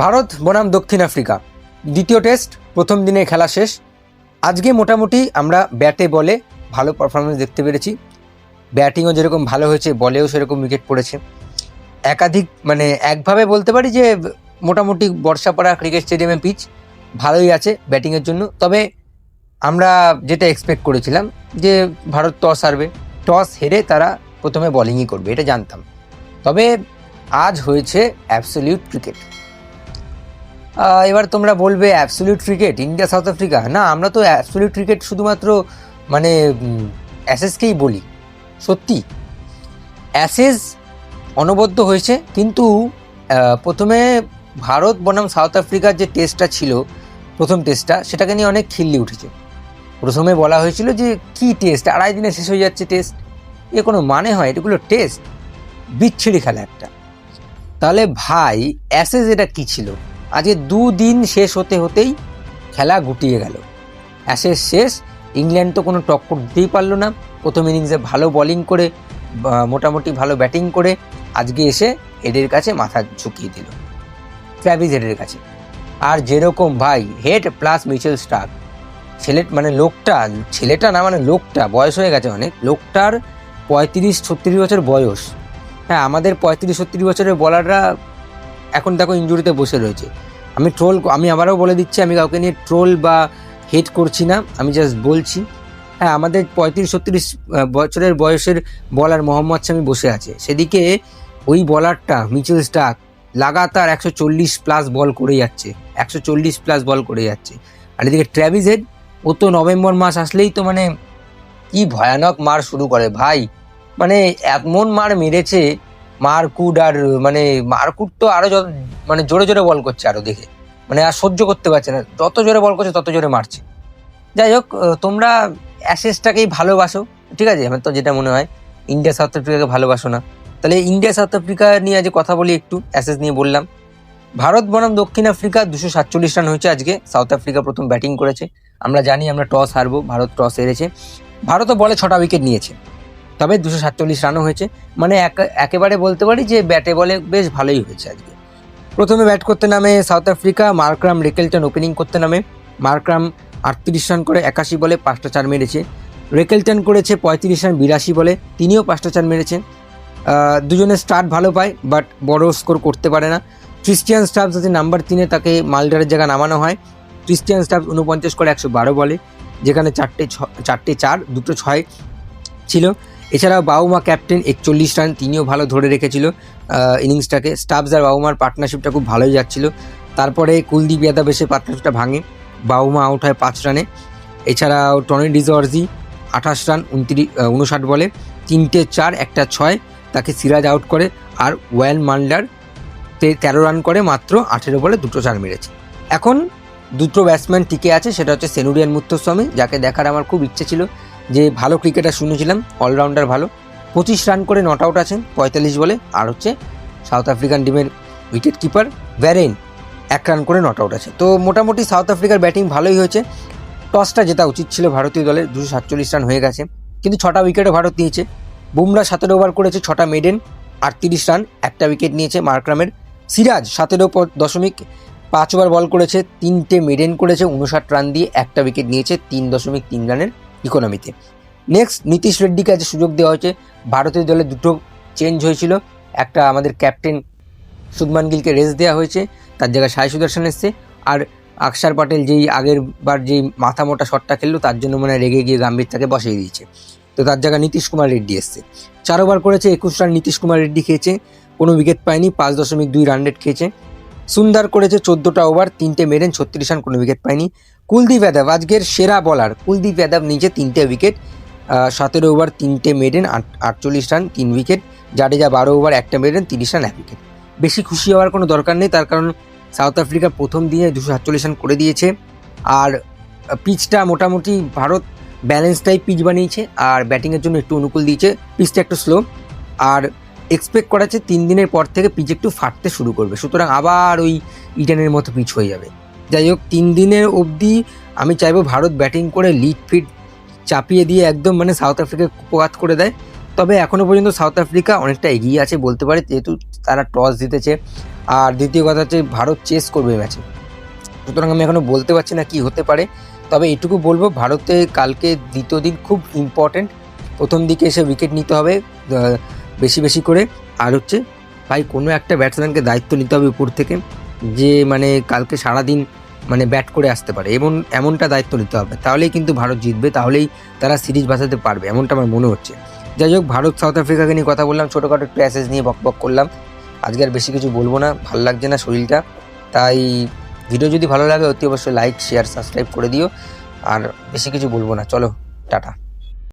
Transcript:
ভারত বনাম দক্ষিণ আফ্রিকা। দ্বিতীয় টেস্ট, প্রথম দিনে খেলা শেষ। আজকে মোটামুটি আমরা ব্যাটে বলে ভালো পারফরমেন্স দেখতে পেরেছি। ব্যাটিংও যেরকম ভালো হয়েছে, বলেও সেরকম উইকেট পড়েছে। একাধিক মানে একভাবে বলতে পারি যে মোটামুটি বর্ষাপাড়া ক্রিকেট স্টেডিয়ামে পিচ ভালোই আছে ব্যাটিংয়ের জন্য। তবে আমরা যেটা এক্সপেক্ট করেছিলাম যে ভারত টস হারবে। টস হেরে তারা প্রথমে বলিংই করবে, এটা জানতাম। তবে আজ হয়েছে অ্যাবসলিউট ক্রিকেট এবার তোমরা বলবে absolute cricket India South Africa না, আমরা তো অ্যাবসলিউট ক্রিকেট শুধুমাত্র মানে অ্যাসেসকেই বলি। সত্যি। অ্যাসেস অনবদ্য হয়েছে, কিন্তু প্রথমে ভারত বনাম সাউথ আফ্রিকার যে টেস্টটা ছিল, প্রথম টেস্টটা সেটাকে নিয়ে অনেক খিল্লি উঠেছে। প্রথমে বলা হয়েছিল যে, কি টেস্ট আড়াই দিনে শেষ হয়ে যাচ্ছে টেস্ট এ কোনো মানে হয়? এগুলো টেস্ট বিচ্ছিরি খেলা একটা। তাহলে ভাই অ্যাসেস এটা কী ছিল? আজকে দুদিন শেষ হতে হতেই খেলা গুটিয়ে গেল। অ্যাসেস শেষ, ইংল্যান্ড তো কোনো টক্কর দিতেই পারল না। প্রথম ইনিংসে ভালো বোলিং করে মোটামুটি ভালো ব্যাটিং করে আজকে এসে এদের কাছে মাথা ঝুঁকিয়ে দিল। ট্র্যাভিস হেডের কাছে। আর যেরকম ভাই হেড প্লাস মিচেল স্টার ছেলে মানে লোকটা, ছেলেটা না মানে লোকটা, বয়স হয়ে গেছে অনেক। লোকটার পঁয়ত্রিশ ছত্রিশ বছর বয়স। হ্যাঁ আমাদের পঁয়ত্রিশ ছত্রিশ বছরের বলাররা এখন দেখো ইঞ্জুরিতে বসে রয়েছে। আমি ট্রোল আমি আবারও বলে দিচ্ছি, আমি কাউকে নিয়ে ট্রোল বা হেট করছি না, আমি জাস্ট বলছি। হ্যাঁ আমাদের পঁয়ত্রিশ, ছত্রিশ বছরের বয়সের বলার মোহাম্মদ শামি বসে আছে। সেদিকে ওই বলারটা মিচেল স্টাক লাগাতার একশো চল্লিশ প্লাস বল করে যাচ্ছে। একশো চল্লিশ প্লাস বল করে যাচ্ছে। আর এদিকে ট্র্যাভিস হেড ও তো নভেম্বর মাস আসলেই তো মানে কি ভয়ানক মার শুরু করে ভাই। মানে এমন মার মেরেছে মারকুট আর মানে মারকুট তো আরও যত মানে জোরে জোরে বল করছে আরও দেখে। মানে আর সহ্য করতে পারছে না। যত জোরে বল করছে তত জোরে মারছে। যাই হোক তোমরা অ্যাসেসটাকেই ভালোবাসো, ঠিক আছে? আমার তো যেটা মনে হয়, ইন্ডিয়া, সাউথ আফ্রিকাকে ভালোবাসো না। তাহলে ইন্ডিয়া, সাউথ আফ্রিকা নিয়ে আজ কথা বলি একটু, অ্যাসেস নিয়ে বললাম। ভারত বনাম দক্ষিণ আফ্রিকা দুশো সাতচল্লিশ রান হয়েছে আজকে। সাউথ আফ্রিকা প্রথম ব্যাটিং করেছে। আমরা জানি আমরা টস হারবো, ভারত টস হেরেছে। ভারতও বলে ছটা উইকেট নিয়েছে। তবে দুশো সাতচল্লিশ রানও হয়েছে। মানে এক- একেবারে বলতে পারি যে ব্যাটে বলে বেশ ভালোই হয়েছে আজকে। প্রথমে ব্যাট করতে নামে South Africa Markram Rickelton opening করতে নামে। মার্করাম আটত্রিশ রান করে একাশি বলে পাঁচটা চার মেরেছে। রেকেলটন করেছে পঁয়ত্রিশ রান বিরাশি বলে তিনিও পাঁচটা চার মেরেছে আহ, দুজনের স্টার্ট ভালো পায় বাট বড় স্কোর করতে পারে না। ক্রিস্টিয়ান স্টাফ যাতে নাম্বার তিনে তাকে মালডারের জায়গা নামানো হয়। ক্রিস্টিয়ান স্টাফ উনপঞ্চাশ করে একশো বারো বলে যেখানে চারটে ছ চারটে চার দুটো ছয় ছিল। এছাড়াও বাউমা ক্যাপ্টেন একচল্লিশ রান, তিনিও ভালো ধরে রেখেছিল ইনিংসটাকে। স্টাফস আর বাউমার পার্টনারশিপটা খুব ভালোই যাচ্ছিল। তারপরে কুলদীপ যাদব এসে পার্টনারশিপটা ভাঙে, বাউমা আউট হয় পাঁচ রানে। এছাড়াও টনি ডিজর্জি আঠাশ রান, উনত্রিশ উনষাট বলে, তিনটে চার, একটা ছয়, তাকে সিরাজ আউট করে। আর ওয়েল মান্ডার তেরো রান করে, মাত্র আঠেরো বলে দুটো চার মেরেছে। এখন দুটো ব্যাটসম্যান টিকে আছে, সেটা হচ্ছে সেনুরিয়ান মুত্তস্বামী, যাকে দেখার আমার খুব ইচ্ছে ছিল। যে ভালো ক্রিকেটার শুনেছিলাম অলরাউন্ডার ভালো। পঁচিশ রান করে নট আউট আছেন, পঁয়তাল্লিশ বলে, আর হচ্ছে সাউথ আফ্রিকান টিমের উইকেট কিপার ভ্যারেন এক রান করে নট আউট আছে। তো মোটামুটি সাউথ আফ্রিকার ব্যাটিং ভালোই হয়েছে। টসটা জেতা উচিত ছিল ভারতীয় দলের, দুশো সাতচল্লিশ রান হয়ে গেছে। কিন্তু ছটা উইকেটও ভারত নিয়েছে। বুমরা সতেরো ওভার করেছে, ছটা মেডেন আটত্রিশ রান, একটা উইকেট নিয়েছে মার্ক্রামের সিরাজ সতেরো দশমিক পাঁচ ওভার বল করেছে, তিনটে মেডেন করেছে, উনষাট রান দিয়ে একটা উইকেট নিয়েছে, তিন দশমিক তিন রানের ইকোনমিতে নেক্সট নীতিশ রেড্ডিকে আজ সুযোগ দেওয়া হয়েছে। ভারতীয় দলে দুটো চেঞ্জ হয়েছিল। একটা আমাদের ক্যাপ্টেন শুভমান গিলকে রেস্ট দেওয়া হয়েছে। তার জায়গায় সাই সুদর্শন এসছে। আর আকসার পাটেল যেই আগের বার যেই মাথা মোটা শটটা খেললো, তার জন্য মানে রেগে গিয়ে গাম্ভীর তাকে বসিয়ে দিয়েছে। তো তার জায়গায় নীতিশ কুমার রেড্ডি এসছে। চার ওভার করেছে, একুশ রান নীতিশ কুমার রেড্ডি খেয়েছে। কোনো উইকেট পায়নি, পাঁচ দশমিক দুই রান রেট খেয়েছে। সুন্দর করেছে চোদ্দোটা ওভার তিনটে মেরেন, ছত্রিশ রান কোনো উইকেট পায়নি। কুলদীপ যাদব, আজকের সেরা বলার কুলদীপ যাদব নিচে তিনটে উইকেট সতেরো ওভার তিনটে মেডেন আটচল্লিশ রান তিন উইকেট জাডেজা বারো ওভার একটা মেডেন তিরিশ রান এক উইকেট বেশি খুশি হওয়ার কোনো দরকার নেই, তার কারণ সাউথ আফ্রিকা প্রথম দিনে দুশো সাতচল্লিশ রান করে দিয়েছে। আর পিচটা মোটামুটি ভারত ব্যালেন্স টাইপ পিচ বানিয়েছে, আর ব্যাটিংয়ের জন্য একটু অনুকূল দিয়েছে। পিচটা একটু স্লো আর এক্সপেক্ট করা তিন দিনের পর থেকে পিচ একটু ফাটতে শুরু করবে। সুতরাং আবার ওই ইডেনের মতো পিচ হয়ে যাবে। যাই হোক, তিন দিনের অবধি আমি চাইব ভারত ব্যাটিং করে লিড ফিট চাপিয়ে দিয়ে একদম মানে সাউথ আফ্রিকা কুপঘাত করে দেয়। তবে এখনও পর্যন্ত সাউথ আফ্রিকা অনেকটা এগিয়ে আছে বলতে পারে, যেহেতু তারা টস জিতেছে। আর দ্বিতীয় কথা হচ্ছে ভারত চেস করবে ম্যাচে সুতরাং আমি এখনও বলতে পারছি না কি হতে পারে। তবে এটুকু বলব, ভারতে কালকে দ্বিতীয় দিন খুব ইম্পর্ট্যান্ট প্রথম দিকে এসে উইকেট নিতে হবে বেশি বেশি করে। আর হচ্ছে, ভাই, কোনো একটা ব্যাটসম্যানকে দায়িত্ব নিতে হবে উপর থেকে। যে মানে কালকে সারাদিন মানে ব্যাট করে আসতে পারে এমন এমনটা দায়িত্ব নিতে হবে। তাহলেই কিন্তু ভারত জিতবে, তাহলেই তারা সিরিজ বাঁচাতে পারবে, এমনটা আমার মনে হচ্ছে। যাই হোক, ভারত সাউথ আফ্রিকাকে নিয়ে কথা বললাম, ছোটোখাটো একটু অ্যাসেজ নিয়ে বক বক করলাম। আজকে আর বেশি কিছু বলব না, ভালো লাগছে না শরীরটা। তাই ভিডিও যদি ভালো লাগে, অতি অবশ্যই লাইক শেয়ার সাবস্ক্রাইব করে দিও। আর বেশি কিছু বলব না, চলো, টাটা।